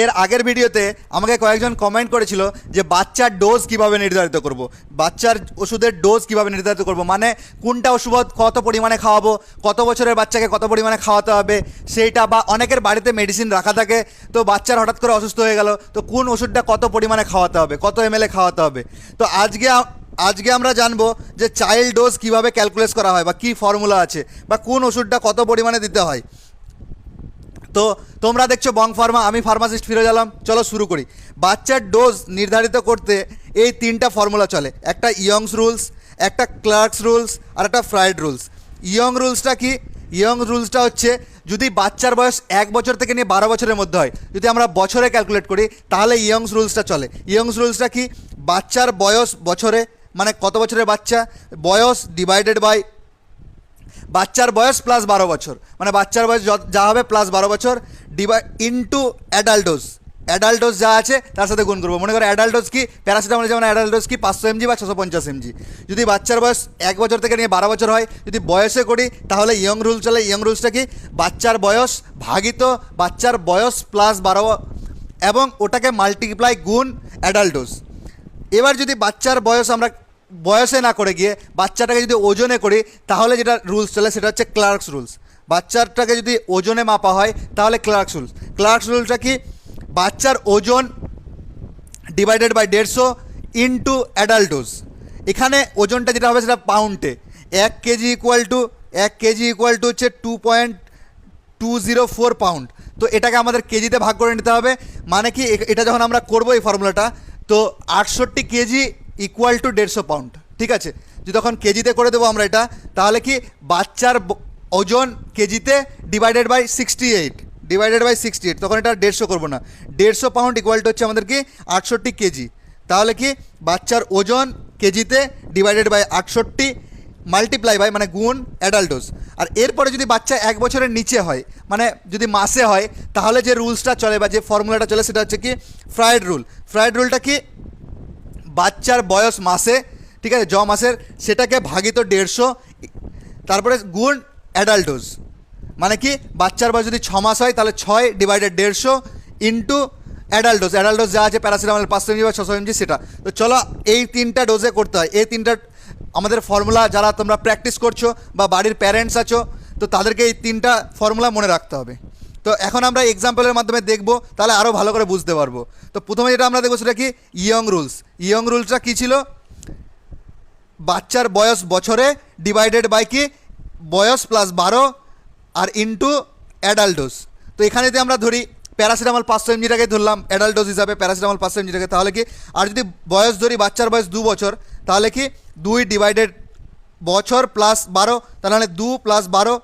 এর আগের ভিডিওতে আমাকে কয়েকজন কমেন্ট করেছিল যে বাচ্চার ডোজ কীভাবে নির্ধারিত করব। বাচ্চার ওষুধের ডোজ কীভাবে নির্ধারিত করব? মানে কোনটা ওষুধ কত পরিমাণে খাওয়াবো? কত বছরের বাচ্চাকে কত পরিমাণে খাওয়াতে হবে? সেইটা বা অনেকের বাড়িতে মেডিসিন রাখা থাকে, তো বাচ্চার হঠাৎ করে অসুস্থ হয়ে গেল, তো কোন ওষুধটা কত পরিমাণে খাওয়াতে হবে? কত এমএলএ খাওয়াতে হবে? তো আজকে আজকে আমরা জানব যে চাইল্ড ডোজ কীভাবে ক্যালকুলেট করা হয় বা কী ফর্মুলা আছে বা কোন ওষুধটা কত পরিমাণে দিতে হয়? তো তোমরা দেখছ বং ফার্মা, আমি ফার্মাসিস্ট ফিরে গেলাম চলো শুরু করি। বাচ্চার ডোজ নির্ধারিত করতে এই তিনটা ফর্মুলা চলে। একটা ইয়ংস রুলস, একটা ক্লার্কস রুলস, আর একটা ফ্রাইড রুলস। ইয়ং রুলসটা কি? ইয়ং রুলসটা হচ্ছে, যদি বাচ্চার বয়স এক বছর থেকে নিয়ে বারো বছরের মধ্যে হয়, যদি আমরা বছরে ক্যালকুলেট করি, তাহলে ইয়ংস রুলসটা চলে। ইয়ংস রুলসটা কি? বাচ্চার বয়স বছরে মানে কত বছরের বাচ্চা? বয়স ডিভাইডেড বাই বাচ্চার বয়স প্লাস বারো বছর। মানে বাচ্চার বয়স যা হবে প্লাস বারো বছর ডিভাই ইন্টু অ্যাডাল্টোজ অ্যাডাল্টোজ যা আছে, তার সাথে গুণ করব। মনে করো অ্যাডাল্টোজ কি? প্যারাসিটামল যেমন অ্যাডাল্টোজ কি? পাঁচশো এমজি বা ছশো পঞ্চাশ এমজি যদি বাচ্চার বয়স এক বছর থেকে নিয়ে বারো বছর হয়, যদি বয়সে করি, তাহলে ইয়ং রুল চলে। ইয়ং রুলসটা কি? বাচ্চার বয়স ভাগিত, বাচ্চার বয়স প্লাস বারো এবং ওটাকে মাল্টিপ্লাই গুণ অ্যাডাল্টোজ এবার যদি বাচ্চার বয়স আমরা বয়সে না করে গিয়ে বাচ্চাটাকে যদি ওজনে করি, তাহলে যেটা রুলস চলে সেটা হচ্ছে ক্লার্কস রুলস বাচ্চাটাকে যদি ওজনে মাপা হয়, তাহলে ক্লার্কস রুলস ক্লার্কস রুলসটা কি? বাচ্চার ওজন ডিভাইডেড বাই দেড়শো ইন্টু অ্যাডাল্টোজ এখানে ওজনটা যেটা হবে সেটা পাউন্ডে এক কেজি ইকুয়াল টু এক কেজি ইকুয়াল টু হচ্ছে two point two zero four pound তো এটাকে আমাদের কেজিতে ভাগ করে নিতে হবে। মানে কি এটা যখন আমরা করব এই ফর্মুলাটা তো আটষট্টি কেজি ইকুয়াল টু দেড়শো পাউন্ড ঠিক আছে? যদি তখন কেজিতে করে দেবো আমরা এটা, তাহলে কি বাচ্চার ওজন কেজিতে divided by sixty eight divided by sixty eight তখন এটা দেড়শো করব না। দেড়শো পাউন্ড ইকুয়াল টু হচ্ছে আমাদের কি? আটষট্টি কেজি। তাহলে কি বাচ্চার ওজন কেজিতে ডিভাইডেড বাই আটষট্টি মাল্টিপ্লাই বাই মানে গুণ অ্যাডাল্টোস আর এরপরে যদি বাচ্চা এক বছরের নিচে হয় মানে যদি মাসে হয়, তাহলে যে রুলসটা চলে বা যে ফর্মুলাটা চলে, সেটা হচ্ছে কি ফ্রায়েড রুল ফ্রায়েড রুলটা কি বাচ্চার বয়স মাসে, ঠিক আছে, জ মাসের, সেটাকে ভাগিত দেড়শো, তারপরে গুণ অ্যাডাল্টোস মানে কি, বাচ্চার বয়স যদি ছ মাস হয়, তাহলে ছয় ডিভাইডেড দেড়শো ইন্টু অ্যাডাল্টোস অ্যাডাল্টোস যা আছে প্যারাসিটামল পাঁচশো এমজি বা ছশো এমজি সেটা। তো চলো, এই তিনটা ডোজে করতে হয়। এই তিনটা, আমাদের ফর্মুলা যারা তোমরা প্র্যাকটিস করছ বা বাড়ির প্যারেন্টস আছো, তো তাদেরকে এই তিনটা ফর্মুলা মনে রাখতে হবে। তো এখন আমরা এক্সাম্পলের মাধ্যমে দেখব, তাহলে আরও ভালো করে বুঝতে পারব। তো প্রথমে যেটা আমরা দেখব সেটা কি? ইয়ং রুলস ইয়ং রুলসটা কী ছিল? বাচ্চার বয়স বছরে ডিভাইডেড বাই কি? বয়স প্লাস বারো আর ইন্টু অ্যাডাল্টোস তো এখানে যদি আমরা ধরি প্যারাসিটামল পাঁচশো এমজিটাকে ধরলাম অ্যাডাল্টোস হিসাবে প্যারাসিটামল পাঁচশো এমজিটাকে তাহলে কি? আর যদি বয়স ধরি, বাচ্চার বয়স দু বছর, তাহলে কি? দুই ডিভাইডেড বছর প্লাস বারো, তাহলে দু প্লাস বারো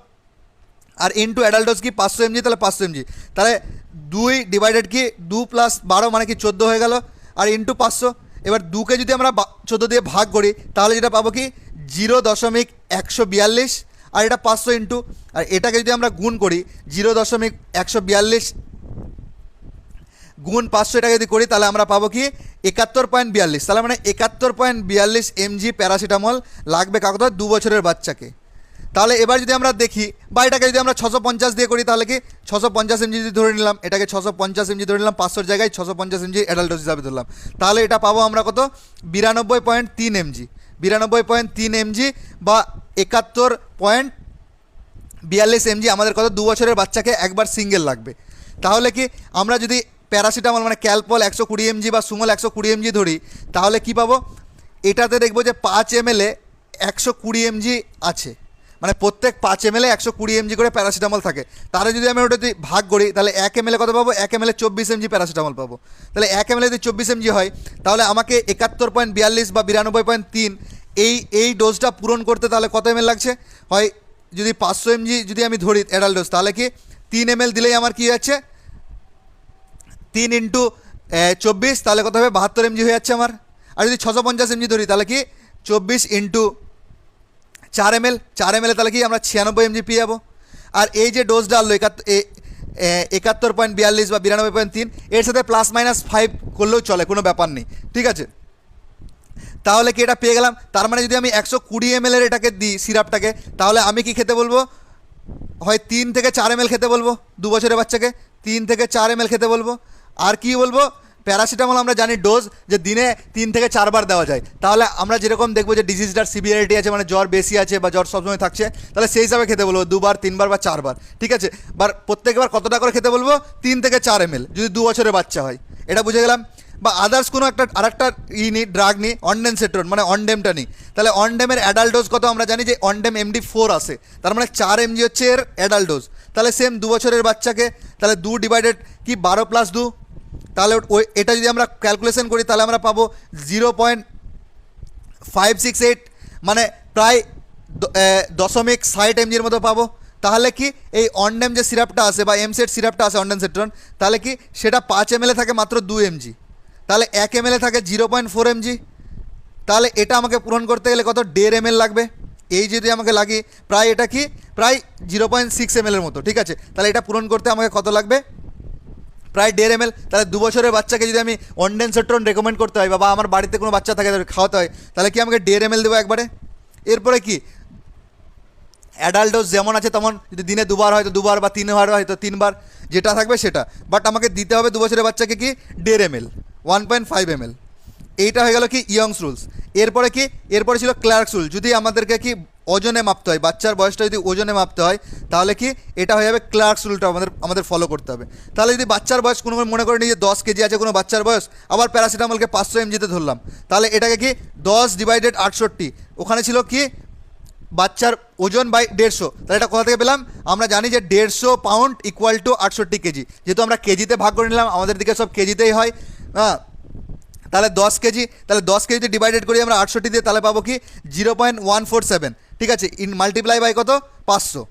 আর ইন্টু অ্যাডাল্টস কি পাঁচশো এমজি তাহলে পাঁচশো এমজি তাহলে দুই ডিভাইডেড কি দু প্লাস বারো মানে কি চোদ্দ হয়ে গেল, আর ইন্টু পাঁচশো। এবার দুকে যদি আমরা চোদ্দ দিয়ে ভাগ করি, তাহলে যেটা পাবো কি জিরো দশমিক একশো বিয়াল্লিশ, আর এটা পাঁচশো ইন্টু আর এটাকে যদি আমরা গুণ করি জিরো দশমিক একশো বিয়াল্লিশ গুণ পাঁচশো এটাকে যদি করি, তাহলে আমরা পাবো কি একাত্তর পয়েন্ট বিয়াল্লিশ। তাহলে মানে একাত্তর পয়েন্ট বিয়াল্লিশ এমজি প্যারাসিটামল লাগবে কাকত দু বছরের বাচ্চাকে। তাহলে এবার যদি আমরা দেখি, বা এটাকে যদি আমরা ছশো পঞ্চাশ দিয়ে করি, তাহলে কি ছশো পঞ্চাশ এমজি যদি ধরে নিলাম, এটাকে ছশো পঞ্চাশ এমজি ধরে নিলাম, পাঁচশোর জায়গায় ছশো পঞ্চাশ এমজি অ্যাডাল্ট হিসাবে ধরলাম। তাহলে এটা পাবো আমরা কত? বিরানব্বই পয়েন্ট তিন এমজি বিরানব্বই পয়েন্ট তিন এমজি বা একাত্তর পয়েন্ট বিয়াল্লিশ এমজি আমাদের কত? দু বছরের বাচ্চাকে একবার সিঙ্গেল লাগবে। তাহলে কি আমরা যদি প্যারাসিটামল মানে ক্যালপল একশো কুড়ি এমজি বা সুমল একশো কুড়ি এমজি ধরি, তাহলে কি পাবো? এটাতে দেখব যে পাঁচ এমএলএ একশো কুড়ি এমজি আছে। মানে প্রত্যেক পাঁচ এমএলএ একশো কুড়ি এমজি করে প্যারাসিটামল থাকে। তাহলে যদি আমি ওটা যদি ভাগ করি, তাহলে এক এমএলএ কত পাবো? এক এমএলএ চব্বিশ এমজি প্যারাসিটামল পাবো। তাহলে এক এমএলএ যদি চব্বিশ এমজি হয়, তাহলে আমাকে একাত্তর পয়েন্ট বিয়াল্লিশ বা বিরানব্বই পয়েন্ট তিন, এই এই ডোজটা পূরণ করতে তাহলে কত এমএল লাগছে? হয় যদি পাঁচশো এমজি যদি আমি ধরি অ্যাডাল্ট ডোজ তাহলে কি তিন এমএল দিলেই আমার কী যাচ্ছে? তিন ইন্টু চব্বিশ, তাহলে কত হবে? বাহাত্তর এমজি হয়ে যাচ্ছে আমার। আর যদি ছশো পঞ্চাশ এমজি ধরি, তাহলে কি? চব্বিশ ইন্টু চার এম এল, চার এম এল তাহলে কি আমরা ছিয়ানব্বই এমজি পেয়ে যাব? আর এই যে ডোজ ডাললো একাত্তর একাত্তর পয়েন্ট বিয়াল্লিশ বা বিরানব্বই পয়েন্ট তিন, এর সাথে প্লাস মাইনাস ফাইভ করলেও চলে, কোনো ব্যাপার নেই, ঠিক আছে? তাহলে কি এটা পেয়ে গেলাম? তার মানে যদি আমি একশো কুড়ি এম এর এটাকে দিই, সিরাপটাকে, তাহলে আমি কি খেতে বলব? হয় তিন থেকে চার এম খেতে বলব, দু বছরের বাচ্চাকে, তিন থেকে চার এম খেতে বলব। আর কি বলব? প্যারাসিটামল আমরা জানি ডোজ যে দিনে তিন থেকে চারবার দেওয়া যায়। তাহলে আমরা যেরকম দেখব যে ডিজিজটার সিভিয়ারিটি আছে মানে জ্বর বেশি আছে বা জ্বর সবসময় থাকছে, তাহলে সেই হিসাবে খেতে বলব দুবার, তিনবার বা চারবার, ঠিক আছে? বার প্রত্যেকবার কতটা করে খেতে বলব? তিন থেকে চার এম যদি দু বছরের বাচ্চা হয়। এটা বুঝে গেলাম? বা আদার্স কোনো একটা, আরেকটা ই নিই ড্রাগ নিই অনডেনসেট্রন মানে অনডেমটা নিই তাহলে অনডেমের অ্যাডাল্ট ডোজ কত আমরা জানি যে অনডেম এমডি ফোর আসে তার মানে চার এমজি হচ্ছে এর অ্যাডাল্ট ডোজ। তাহলে সেম দু বছরের বাচ্চাকে, তাহলে দু ডিভাইডেড কি, বারো প্লাস দু? তাহলে ওই, এটা যদি আমরা ক্যালকুলেশন করি, তাহলে আমরা পাবো zero point five six eight মানে প্রায় দশমিক ষাট এমজির মতো পাবো। তাহলে কি এই অনডেম যে সিরাপটা আছে বা এমসেট সিরাপটা আছে, অনডেম সেট্রন, তাহলে কি সেটা পাঁচ এমএলে থাকে মাত্র দু এমজি। তাহলে এক এমএলে থাকে জিরো পয়েন্ট ফোর এমজি। তাহলে এটা আমাকে পূরণ করতে গেলে কত? দেড় এমএল লাগবে। এই যদি আমাকে লাগে, প্রায় এটা কি? প্রায় জিরো পয়েন্ট সিক্স এমএলের মতো, ঠিক আছে? তাহলে এটা পূরণ করতে আমাকে কত লাগবে? প্রায় দেড় এমএল তাহলে দু বছরের বাচ্চাকে যদি আমি অনডেনসেট্রন রেকমেন্ড করতে হয় বা আমার বাড়িতে কোনো বাচ্চা থাকে খাওয়াতে হয়, তাহলে কি আমাকে দেড় এমএল দেবো একবারে? এরপরে কি? অ্যাডাল্ট ডোজ যেমন আছে তেমন, যদি দিনে দুবার হয় তো দুবার বা তিনবার হয় তো তিনবার, যেটা থাকবে সেটা। বাট আমাকে দিতে হবে দু বছরের বাচ্চাকে কি? দেড় ML one point five ML এইটা হয়ে গেল কি? ইয়ংস রুলস এরপরে কি? এরপরে ছিল ক্লার্কস রুল যদি আমাদেরকে কি ওজনে মাপতে হয়। বাচ্চার বয়সটা যদি ওজনে মাপতে হয়, তাহলে কি এটা হয়ে যাবে ক্লার্কস রুলটা আমাদের আমাদের ফলো করতে হবে। তাহলে যদি বাচ্চার বয়স কোনো মনে করে নিই যে দশ কেজি আছে কোনো বাচ্চার বয়স, আবার প্যারাসিটামলকে পাঁচশো এমজিতে ধরলাম, তাহলে এটাকে কি দশ ডিভাইডেড আটষট্টি, ওখানে ছিল কি বাচ্চার ওজন বাই দেড়শো। তাহলে এটা কোথা থেকে পেলাম? আমরা জানি যে দেড়শো পাউন্ড ইকুয়াল টু আটষট্টি কেজি। যেহেতু আমরা কেজিতে ভাগ করে নিলাম, আমাদের দিকে সব কেজিতেই হয় হ্যাঁ। তাহলে দশ কেজি, তাহলে দশ কেজিতে ডিভাইডেড করি আমরা আটষট্টি দিয়ে, তাহলে পাবো কি zero point one four seven ঠিক আছে ইন মাল্টিপ্লাই বাই কত? পাঁচশো।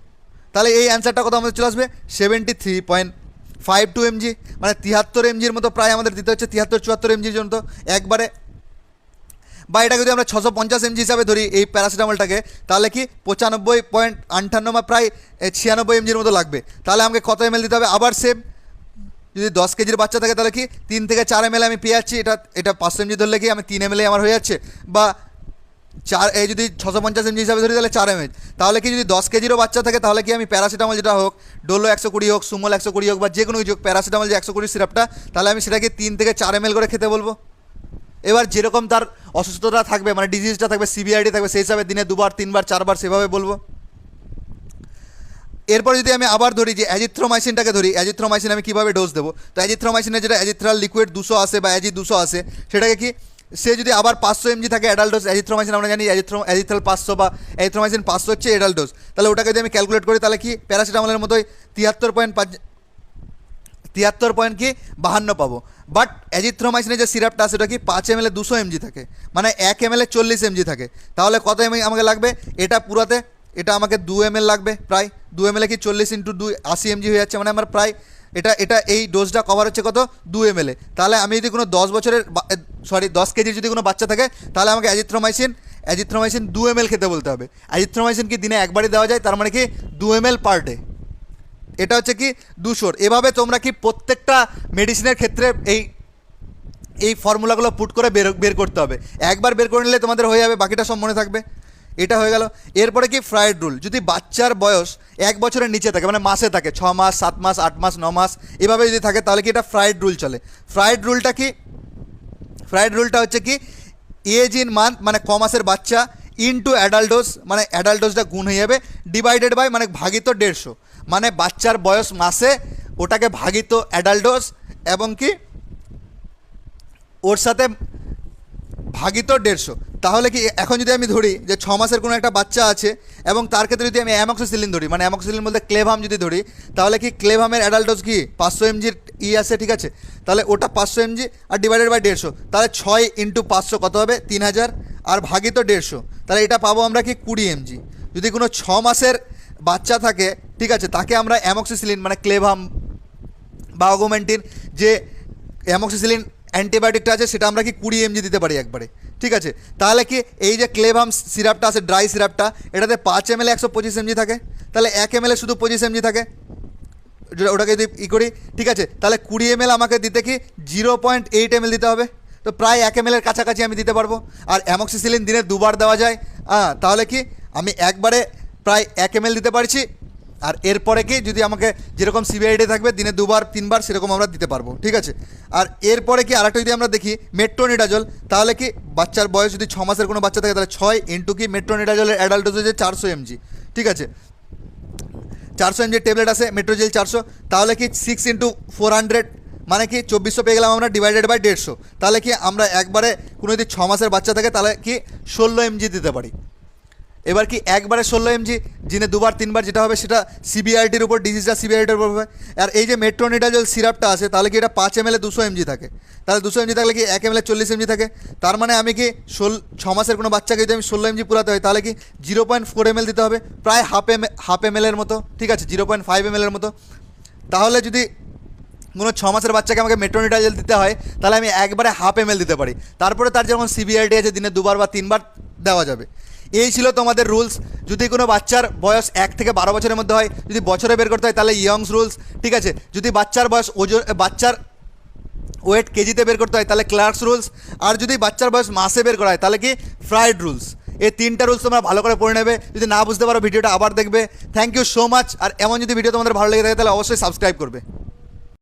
তাহলে এই অ্যান্সারটা কত আমাদের চলে আসবে? Seventy three point five two MG মানে তিয়াত্তর এমজির মতো প্রায় আমাদের দিতে হচ্ছে তিয়াত্তর চুয়াত্তর এমজির জন্য একবারে। বা এটা যদি আমরা ছশো পঞ্চাশ এমজি হিসাবে ধরি এই প্যারাসিটামলটাকে তাহলে কি পঁচানব্বই পয়েন্ট আটান্ন বা প্রায় ছিয়ানব্বই এমজির মতো লাগবে। তাহলে আমাকে কত এমএল দিতে হবে? আবার সেম যদি দশ কেজির বাচ্চা থাকে, তাহলে কি তিন থেকে চার এমএল আমি পেয়ে যাচ্ছি, এটা এটা পাঁচশো এমজি ধরলে কি আমি তিন এমএল আমার হয়ে যাচ্ছে? বা চার, এই যদি ছশো পঞ্চাশ এমজি হিসাবে ধরি তাহলে চার এমএল তাহলে কি যদি দশ কেজিরও বাচ্চা থাকে, তাহলে কি আমি প্যারাসিটামল যেটা হোক, ডোলো একশো কুড়ি হোক, সুমল একশো কুড়ি হোক বা যে কোনো কিছু হোক, প্যারাসিটামল যে একশো কুড়ি সিরাপটা, তাহলে আমি সেটাকে তিন থেকে চার এমএল করে খেতে বলব। এবার যেরকম তার অসুস্থতা থাকবে মানে ডিজিজটা থাকবে সিবিআইডি থাকবে, সেই হিসাবে দিনে দুবার, তিনবার, চারবার সেভাবে বলব। এরপর যদি আমি আবার ধরি যে অ্যাজিথ্রোমাইসিনটাকে ধরি, অ্যাজিথ্রোমাইসিন আমি কীভাবে ডোজ দেবো? তো অ্যাজিথ্রোমাইসিনের যেটা অ্যাজিথ্রাল লিকুইড দুশো আসে বা অ্যাজি দুশো আসে, সেটাকে কি সে যদি আবার পাঁচশো এমজি থাকে অ্যাডাল্ট ডোজ অ্যাজিথ্রোমাইসিন আমরা জানি অ্যাজিথ্রো অ্যাজিথ্রাল পাঁচশো বা অ্যাজিথ্রোমাইসিন পাঁচশো হচ্ছে অ্যাডাল্ট ডোজ তাহলে ওটাকে যদি আমি ক্যালকুলেট করি, তাহলে কি? প্যারাসিটামলের মতোই তিয়াত্তর পয়েন্ট পাঁচ, তিয়াত্তর পয়েন্ট কি? বাহান্ন পাবো। বাট অ্যাজিথ্রোমাইসিনের যে সিরাপটা আছে, ওটা কি? পাঁচ এম এল দুশো এমজি থাকে। মানে এক এম এল চল্লিশ এমজি থাকে। তাহলে কত এম আমাকে লাগবে? এটা পুরাতে, এটা আমাকে দু এম লাগবে, প্রায়। দু এম কি চল্লিশ ইন্টু দুই আশি এমজি হয়ে যাচ্ছে। মানে আমার প্রায় এটা এটা এই ডোজটা কভার হচ্ছে কত? দু এম তাহলে আমি যদি কোনো দশ বছরের সরি দশ কেজির যদি কোনো বাচ্চা থাকে, তাহলে আমাকে অ্যাজিথ্রোমাইসিন অ্যাজিথ্রোমাইসিন দু এম খেতে বলতে হবে। অ্যাজিথ্রোমাইসিন কি দিনে একবারই দেওয়া যায়? তার মানে কি দু এম পার ডে এটা হচ্ছে কি দুশোর। এভাবে তোমরা কি প্রত্যেকটা মেডিসিনের ক্ষেত্রে এই এই ফর্মুলাগুলো পুট করে বের বের করতে হবে। একবার বের করে নিলে তোমাদের হয়ে যাবে, বাকিটা সব মনে থাকবে। এটা হয়ে গেল। এরপরে কি ফ্রায়েড রুল যদি বাচ্চার বয়স এক বছরের নিচে থাকে মানে মাসে থাকে, ছ মাস, সাত মাস, আট মাস, ন মাস, এভাবে যদি থাকে তাহলে কি এটা ফ্রাইড রুল চলে। ফ্রাইড রুলটা কি? ফ্রাইড রুলটা হচ্ছে কি এজ ইন মান্থ মানে ক মাসের বাচ্চা ইনটু অ্যাডাল্ট ডোজ মানে অ্যাডাল্ট ডোজটা গুণ হয়ে যাবে ডিভাইডেড বাই মানে ভাগিত দেড়শো। মানে বাচ্চার বয়স মাসে ওটাকে ভাগিত অ্যাডাল্ট ডোজ এবং কি, ওর সাথে ভাগিত দেড়শো। তাহলে কি এখন যদি আমি ধরি যে ছ মাসের কোনো একটা বাচ্চা আছে এবং তার ক্ষেত্রে যদি আমি অ্যামক্সিসিলিন ধরি মানে অ্যামক্সিসিলিন বলতে ক্লেভাম যদি ধরি, তাহলে কি ক্লেভামের অ্যাডাল্ট ডোজ কি? পাঁচশো এমজির ই আছে, ঠিক আছে? তাহলে ওটা পাঁচশো এমজি আর ডিভাইডেড বাই দেড়শো। তাহলে ছয় ইন্টু পাঁচশো কত হবে? তিন হাজার। আর ভাগিত দেড়শো। তাহলে এটা পাবো আমরা কি কুড়ি এমজি যদি কোনো ছ মাসের বাচ্চা থাকে, ঠিক আছে, তাকে আমরা অ্যামক্সিসিলিন মানে ক্লেভাম বা অগোমেন্টিন যে অ্যামক্সিসিলিন অ্যান্টিবায়োটিকটা আছে, সেটা আমরা কি কুড়ি এমজি দিতে পারি একবারে। ঠিক আছে? তাহলে কি এই যে ক্লেভাম সিরাপটা আছে ড্রাই সিরাপটা এটাতে পাঁচ এম এল একশো পঁচিশ এমজি থাকে? তাহলে এক এম শুধু পঁচিশ এমজি থাকে? ওটাকে যদি ই করি, ঠিক আছে? তাহলে কুড়ি এম আমাকে দিতে কি জিরো পয়েন্ট এইট এম দিতে হবে? তো প্রায় এক এম এর কাছাকাছি আমি দিতে পারব। আর অ্যামক্সিসিলিন দিনে দুবার দেওয়া যায়। হ্যাঁ তাহলে কি আমি একবারে প্রায় এক এম দিতে পারছি আর এরপরে কি, যদি আমাকে যেরকম সিবিআইডি থাকবে, দিনে দুবার, তিনবার সেরকম আমরা দিতে পারব, ঠিক আছে? আর এরপরে কি, আরেকটা যদি আমরা দেখি মেট্রোনিডাজল তাহলে কি, বাচ্চার বয়স যদি ছ মাসের কোনো বাচ্চা থাকে, তাহলে ছয় ইন্টু কি মেট্রোনিডাজলের অ্যাডাল্ট হচ্ছে চারশো এমজি ঠিক আছে? চারশো এমজি ট্যাবলেট আছে মেট্রোজেল চারশো, তাহলে কি সিক্স ইন্টু ফোর হান্ড্রেড মানে কি, চব্বিশশো পেয়ে গেলাম আমরা ডিভাইডেড বাই দেড়শো, তাহলে কি, আমরা একবারে কোনো যদি ছ মাসের বাচ্চা থাকে, তাহলে কি, ষোলো এমজি দিতে পারি। এবার কি একবারে ষোলো এমজি দিনে দুবার, তিনবার যেটা হবে সেটা সিবিআইটির উপর ডিজিজটা সিবিআইটির উপর হবে। আর এই যে মেট্রোনিডাজল সিরাপটা আছে, তাহলে কি এটা পাঁচ এম এল দুশো এমজি থাকে? তাহলে দুশো এমজি থাকলে কি এক এম এল চল্লিশ এমজি থাকে? তার মানে আমি কি ষোল, ছ মাসের কোনো বাচ্চাকে যদি আমি ষোলো এমজি পুরাতে হয়, তাহলে কি জিরো পয়েন্ট ফোর এম দিতে হবে? প্রায় হাফ এম হাফ এম এর মতো, ঠিক আছে? জিরো পয়েন্ট ফাইভ এম এর মতো। তাহলে যদি কোনো ছ মাসের বাচ্চাকে আমাকে মেট্রোনিডাজল দিতে হয়, তাহলে আমি একবারে হাফ এম দিতে পারি। তারপরে তার যেমন সিবিআইটি আছে, দিনে দুবার বা তিনবার দেওয়া যাবে। এই ছিল তোমাদের রুলস যদি কোনো বাচ্চার বয়স এক থেকে বারো বছরের মধ্যে হয়, যদি বছরে বের করতে হয়, তাহলে ইয়ংস রুলস ঠিক আছে? যদি বাচ্চার বয়স ওজন, বাচ্চার ওয়েট কেজিতে বের করতে হয়, তাহলে ক্লার্কস রুলস আর যদি বাচ্চার বয়স মাসে বের করা হয়, তাহলে কি? ফ্রাইড রুলস এই তিনটা রুলস তোমরা ভালো করে পড়ে নেবে। যদি না বুঝতে পারো, ভিডিওটা আবার দেখবে। থ্যাংক ইউ সো মাচ আর এমন যদি ভিডিও তোমাদের ভালো লেগে থাকে, তাহলে অবশ্যই সাবস্ক্রাইব করবে।